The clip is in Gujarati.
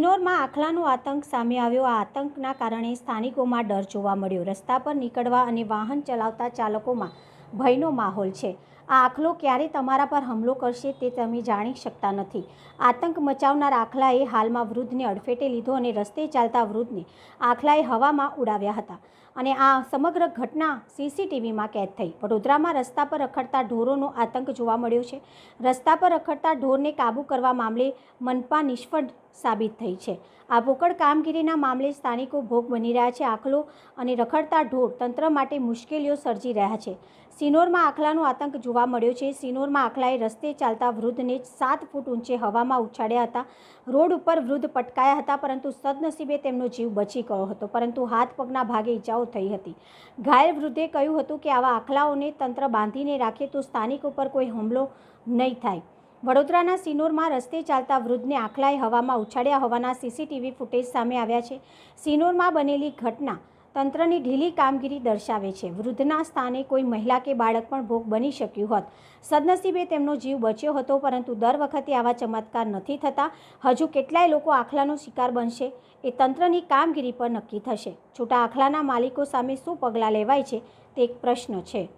આખલાનો આતંક સામે આવ્યો. આ આતંકના કારણે સ્થાનિકોમાં ડર જોવા મળ્યો. રસ્તા પર નીકળવા અને વાહન ચલાવતા ચાલકોમાં ભયનો માહોલ છે. આ આખલો ક્યારે તમારા પર હુમલો કરશે તે તમે જાણી શકતા નથી. આતંક મચાવનાર આખલાએ હાલમાં વૃદ્ધને અડફેટે લીધો અને રસ્તે ચાલતા વૃદ્ધને આખલાએ હવામાં ઉડાવ્યા હતા અને આ સમગ્ર ઘટના સીસીટીવીમાં કેદ થઈ. વડોદરામાં રસ્તા પર રખડતા ઢોરોનો આતંક જોવા મળ્યો છે. રસ્તા પર રખડતા ઢોરને કાબૂ કરવા મામલે મનપા નિષ્ફળ સાબિત થઈ છે. આ પોકળ કામગીરીના મામલે સ્થાનિકો ભોગ બની રહ્યા છે. આખલો અને રખડતા ઢોર તંત્ર માટે મુશ્કેલીઓ સર્જી રહ્યા છે. સિનોરમાં આખલાનો આતંક જોવા મળ્યો છે. સિનોરમાં આખલાએ રસ્તે ચાલતા વૃદ્ધને સાત ફૂટ ઊંચે હવામાં ઉછાળ્યા હતા. રોડ ઉપર વૃદ્ધ પટકાયા હતા, પરંતુ સદનસીબે તેમનો જીવ બચી ગયો હતો, પરંતુ હાથ પગના ભાગે ઈજાઓ થઈ હતી. ઘાયલ વૃદ્ધે કહ્યું હતું કે, આવા આખલાઓને તંત્ર બાંધીને રાખે તો સ્થાનિક ઉપર કોઈ હુમલો નહીં થાય. વડોદરાના સિનોરમાં રસ્તે ચાલતા વૃદ્ધને આખલાએ હવામાં ઉછાળ્યા હોવાના સીસીટીવી ફૂટેજ સામે આવ્યા છે. સિનોરમાં બનેલી ઘટના તંત્રની ઢીલી કામગીરી દર્શાવે છે. વૃદ્ધના સ્થાને કોઈ મહિલા કે બાળક પણ ભોગ બની શક્યું હોત. સદનસીબે તેમનો જીવ બચ્યો હતો, પરંતુ દર વખતે આવા ચમત્કાર નથી થતા. હજુ કેટલાય લોકો આખલાનો શિકાર બનશે એ તંત્રની કામગીરી પર નક્કી થશે. છૂટા આખલાના માલિકો સામે શું પગલાં લેવાય છે તે એક પ્રશ્ન છે.